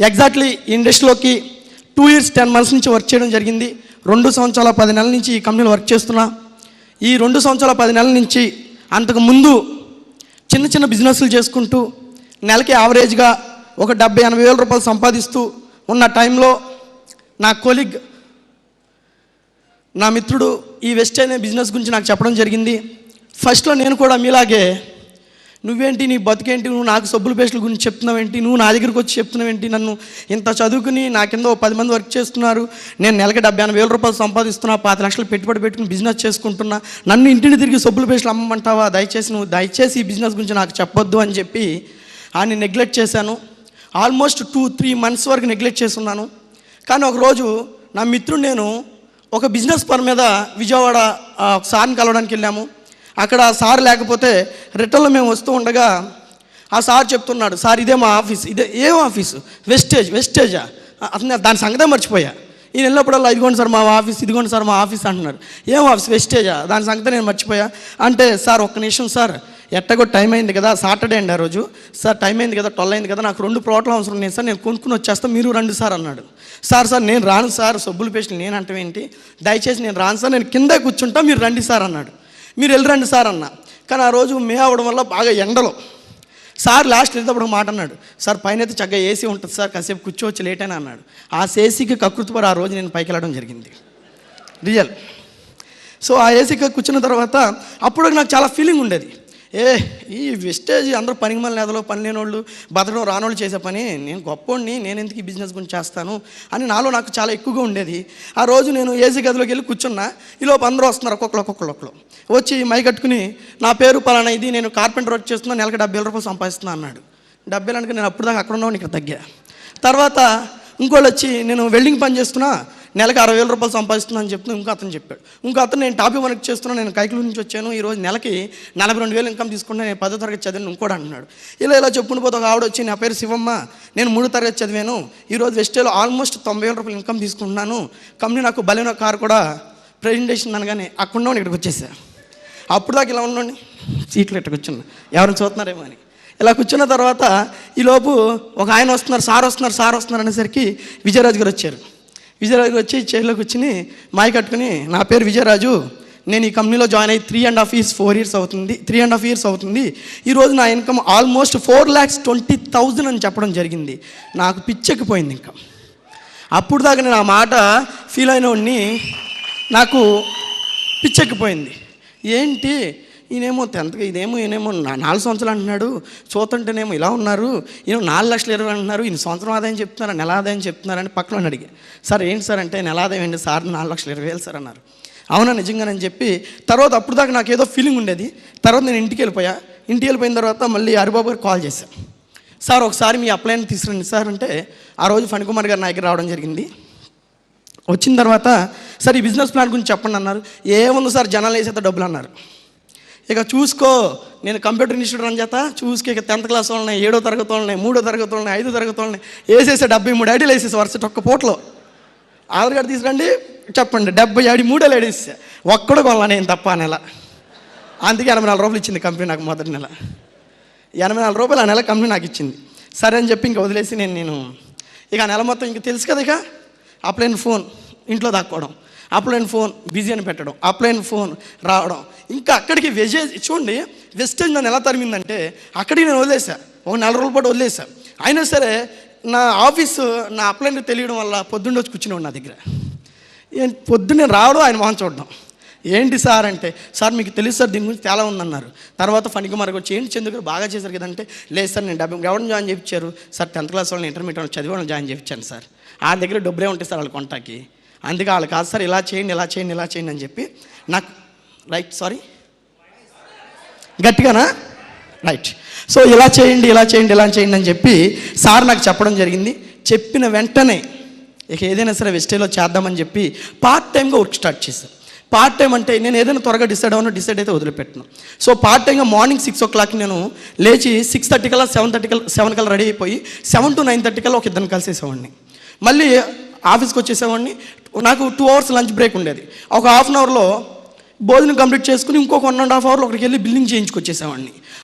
Exactly ఇండస్ట్రీలోకి two years ten months నుంచి work చేయడం జరిగింది. రెండు సంవత్సరాల పది నెలల నుంచి ఈ కంపెనీలో వర్క్ చేస్తున్నా. ఈ రెండు సంవత్సరాల పది నెలల నుంచి అంతకు ముందు చిన్న చిన్న బిజినెస్లు చేసుకుంటూ నెలకి యావరేజ్గా ఒక డెబ్బై ఎనభై వేల రూపాయలు సంపాదిస్తూ ఉన్న టైంలో నా కొలిగ్ నా మిత్రుడు ఈ వెస్ట్ అనే బిజినెస్ గురించి నాకు చెప్పడం జరిగింది. ఫస్ట్లో నేను కూడా మీలాగే నువ్వేంటి నీ బతికేంటి? నువ్వు నాకు సబ్బుల పేస్టుల గురించి చెప్తున్నావేంటి? నువ్వు నా దగ్గరికి వచ్చి చెప్తున్నావేంటి? నన్ను ఇంత చదువుకుని నా కింద ఓ పది మంది వర్క్ చేస్తున్నారు. నేను నెలకి డెబ్బై ఎనభై వేల రూపాయలు సంపాదిస్తున్నా పాతి లక్షలు పెట్టుబడి పెట్టుకుని బిజినెస్ చేసుకుంటున్నా. నన్ను ఇంటిని తిరిగి సబ్బుల పేస్టులు అమ్మమంటావా? దయచేసి నువ్వు దయచేసి ఈ బిజినెస్ గురించి నాకు చెప్పొద్దు అని చెప్పి ఆయన నెగ్లెక్ట్ చేశాను. ఆల్మోస్ట్ టూ త్రీ మంత్స్ వరకు నెగ్లెక్ట్ చేస్తున్నాను కానీ ఒకరోజు నా మిత్రుడు నేను ఒక బిజినెస్ పని మీద విజయవాడ ఆ, ఒక సార్ని కలవడానికి వెళ్ళాము. అక్కడ ఆ సార్ లేకపోతే రిటర్న్లో మేము వస్తూ ఉండగా ఆ సార్ చెప్తున్నాడు సార్ ఇదే మా ఆఫీస్ ఇదే ఏం ఆఫీసు? వెస్టేజ్ వెస్టేజా? అతను దాని సంగతే మర్చిపోయా. ఈయన వెళ్ళినప్పుడల్లా ఇదిగోండి సార్ మా ఆఫీస్ ఇదిగోండి సార్ మా ఆఫీస్ అంటున్నారు ఏం ఆఫీస్? వెస్టేజా? దాని సంగతి నేను మర్చిపోయా. అంటే సార్ ఒక్క నిమిషం సార్ ఎట్టగో టైం అయింది కదా సాటర్డే అండి ఆ రోజు. సార్ టైం అయింది కదా ట్వెల్వ్ అయింది కదా నాకు రెండు ప్రోట్లు అవసరం లేదు సార్ నేను కొనుక్కుని వచ్చేస్తా మీరు రండి సార్ అన్నాడు. సార్ సార్ నేను రాను సార్ సబ్బులు పేస్టులు నేను అంటే ఏంటి దయచేసి నేను రాను సార్ నేను కిందే కూర్చుంటా మీరు రండి సార్ అన్నాడు. మీరు వెళ్ళి రండి సార్ అన్న. కానీ ఆ రోజు మే అవడం వల్ల బాగా ఎండలో. సార్ లాస్ట్ వెళ్ళేటప్పుడు మాట అన్నాడు. సార్ పైన అయితే చక్కగా ఏసీ ఉంటుంది సార్ కాసేపు కూర్చోవచ్చు లేట్ అని అన్నాడు. ఆ ఏసీకి కకృతిపడి ఆ రోజు నేను పైకి వెళ్ళడం జరిగింది. రియల్. సో ఆ ఏసీకి కూర్చున్న తర్వాత అప్పుడు నాకు చాలా ఫీలింగ్ ఉండేది. ఏ ఈ వెస్టేజ్ అందరూ పనికి మళ్ళీ నెదలో పని లేనోళ్ళు బతకడం రానోళ్ళు చేసే పని నేను గొప్పోడిని నేను ఎందుకు ఈ బిజినెస్ గురించి చేస్తాను అని నాలో నాకు చాలా ఎక్కువగా ఉండేది. ఆ రోజు నేను ఏసీ గదిలోకి వెళ్ళి కూర్చున్నా ఈలోపు అందరూ వస్తున్నారు ఒక్కొక్కరు ఒక్కొక్కరు ఒక్కరు వచ్చి మై కట్టుకుని నా పేరు పలానా ఇది నేను కార్పెంటర్ వర్క్ చేస్తున్నా నెలకు డెబ్బై వేల రూపాయలు సంపాదిస్తున్నా అన్నాడు. డెబ్బై వేలు అంటే నేను అప్పుడు దాకా అక్కడ ఉన్నవాడిని ఇక్కడ తగ్గా. తర్వాత ఇంకోళ్ళు వచ్చి నేను వెల్డింగ్ పని చేస్తున్నా నెలకు అరవై వేల రూపాయలు సంపాదిస్తున్నాను అని చెప్తున్నా ఇంకో అతను చెప్పాడు. ఇంకో అతను నేను టాపీ వర్క్ చేస్తున్నాను నేను కైకుల నుంచి వచ్చాను ఈ రోజు నెలకి నలభై రెండు వేలు ఇన్కమ్ తీసుకుంటే నేను పదో తరగతి చదివాను ఇంకోటి అంటున్నాడు. ఇలా ఇలా చెప్పుకుని పోతే ఒక ఆవిడ వచ్చి నా పేరు శివమ్మ నేను మూడో తరగతి చదివాను ఈరోజు వెస్టేలో ఆల్మోస్ట్ తొంభై వేల రూపాయలు ఇన్కమ్ తీసుకుంటున్నాను కంపెనీ నాకు బలైన కారు కూడా ప్రెజెంటేషన్ అనగానే అక్కడ ఉన్నవాడిని ఇక్కడికి వచ్చేసా. అప్పుడు దాకా ఇలా ఉండండి సీట్లు ఇట్లా కూర్చున్నా. ఎవరిని చూస్తున్నారేమో అని. ఇలా కూర్చున్న తర్వాత ఈలోపు ఒక ఆయన వస్తున్నారు సార్ వస్తున్నారు సార్ వస్తున్నారు అనేసరికి విజయరాజు గారు వచ్చారు. విజయరాజు వచ్చి చైర్లోకి కూర్చుని మాయ కట్టుకుని నా పేరు విజయరాజు. నేను ఈ కంపెనీలో జాయిన్ అయ్యి three and half years four years అవుతుంది. త్రీ అండ్ హాఫ్ ఇయర్స్ అవుతుంది. ఈరోజు నా income almost four lakhs twenty thousand అని చెప్పడం జరిగింది. నాకు పిచ్చెక్కిపోయింది ఇంకా. అప్పుడు దాకా నేను ఆ మాట ఫీల్ అయిన వాడిని నాకు పిచ్చెక్కిపోయింది. ఏంటి? ఈయనేమో టెన్త్గా ఇదేమో ఈయనేమో నాలుగు సంవత్సరాలు అంటున్నాడు. చూస్తుంటేనేమో ఇలా ఉన్నారు. ఈయన నాలుగు లక్షలు ఇరవై అంటున్నారు. ఈయన సంవత్సరం ఆదాయం చెప్తున్నారు నెల ఆదాయం చెప్తున్నారని పక్కన వాడిని అడిగి. సార్ ఏంటి సార్ అంటే నెల ఆదాయం ఏంటి సార్ నాలుగు లక్షలు ఇరవై వేలు సార్ అన్నారు. అవునా నిజంగానని చెప్పి తర్వాత అప్పుడు దాకా నాకు ఏదో ఫీలింగ్ ఉండేది. తర్వాత నేను ఇంటికి వెళ్ళిపోయా. ఇంటికి వెళ్ళిపోయిన తర్వాత మళ్ళీ హరిబాబు గారు కాల్ చేశాను సార్ ఒకసారి మీ అప్లైన్ తీసుకురండి సార్ అంటే ఆ రోజు ఫణికుమార్ గారు నా దగ్గర రావడం జరిగింది. వచ్చిన తర్వాత సార్ ఈ బిజినెస్ ప్లాన్ గురించి చెప్పండి అన్నారు. ఏముంది సార్ జనాలు వేసేత డబ్బులు అన్నారు. ఇక చూసుకో నేను కంప్యూటర్ ఇన్స్టిట్యూట్ రన్ చేస్తా. చూసుకో ఇక టెన్త్ క్లాస్ వాళ్ళని ఏడో తరగతి వాళ్ళని మూడో తరగతి వాళ్ళని ఐదో తరగతి వాళ్ళని వేసేసే డెబ్బై మూడు ఐడీలు వేసేసి వరుసటి ఒక్క పూటలో. ఆధార్ కార్డు తీసుకురండి చెప్పండి డెబ్బై ఐడి మూడో లేడీస్ ఒక్కడు కొనలా నేను తప్ప ఆ నెల. అందుకే ఎనభై నాలుగు రూపాయలు ఇచ్చింది కంపెనీ నాకు మొదటి నెల. ఎనభై నాలుగు రూపాయలు ఆ నెల కంపెనీ నాకు ఇచ్చింది. సరే అని చెప్పి ఇంక వదిలేసి నేను నేను ఇక ఆ నెల మొత్తం ఇంక తెలుసు కదా ఇక అప్లైన్ ఫోన్ ఇంట్లో దాక్కోవడం. అప్లైన్ ఫోన్ బిజీ అని పెట్టడం అప్లైన్ ఫోన్ రావడం. ఇంకా అక్కడికి వెజేజ్ చూడండి వెస్టేజ్ నన్ను ఎలా తరిమిందంటే అక్కడికి నేను వదిలేసా. ఒక నెల రోజుల పాటు వదిలేసా. అయినా సరే నా ఆఫీసు నా అప్లైన్ తెలియడం వల్ల పొద్దున్న వచ్చి కూర్చునేవాడు నా దగ్గర. పొద్దున్నే రావడం ఆయన మొహం చూడడం. ఏంటి సార్ అంటే సార్ మీకు తెలుసు సార్ దీని గురించి చాలా ఉందన్నారు. తర్వాత ఫణికుమార్ వచ్చి ఏంటి చంద్ర గారు బాగా చేశారు కదంటే లేదు సార్ నేను డబ్బు ఎవరిని జాయిన్ చేయించారు? సార్ టెన్త్ క్లాస్ వాళ్ళని ఇంటర్మీడియట్ వాళ్ళు చదివి జాయిన్ చేయించాను సార్. ఆ దగ్గర డబ్బులే ఉంటాయి సార్ వాళ్ళ కొంటాకి అందుకే వాళ్ళు కాదు సార్ ఇలా చేయండి ఇలా చేయండి ఇలా చేయండి అని చెప్పి నాకు రైట్ సారీ గట్టిగానా? రైట్ సో ఇలా చేయండి ఇలా చేయండి ఇలా చేయండి అని చెప్పి సార్ నాకు చెప్పడం జరిగింది. చెప్పిన వెంటనే ఇక ఏదైనా సరే వెస్టేలో చేద్దామని చెప్పి పార్ట్ టైంగా వర్క్ స్టార్ట్ చేశాను పార్ట్ టైం అంటే నేను ఏదైనా త్వరగా డిసైడ్ అవ్వను డిసైడ్ అయితే వదిలిపెట్టను. సో పార్ట్ టైంగా మార్నింగ్ సిక్స్ ఓ క్లాక్ నేను లేచి సిక్స్ థర్టీ కల్లా సెవెన్ థర్టీ కల్లా సెవెన్ కల్లా రెడీ అయిపోయి సెవెన్ టు నైన్ థర్టీ కల్లా ఒక ఇద్దరిని కలిసేసేవాడిని. మళ్ళీ ఆఫీస్కి వచ్చేసేవాడిని. నాకు టూ అవర్స్ లంచ్ బ్రేక్ ఉండేది. ఒక హాఫ్ అన్ అవర్లో భోజనం కంప్లీట్ చేసుకుని ఇంకొక వన్ అండ్ హాఫ్ అవర్లో ఒకరికి వెళ్ళి బిల్లింగ్ చేయించుకొచ్చేసేవాడిని.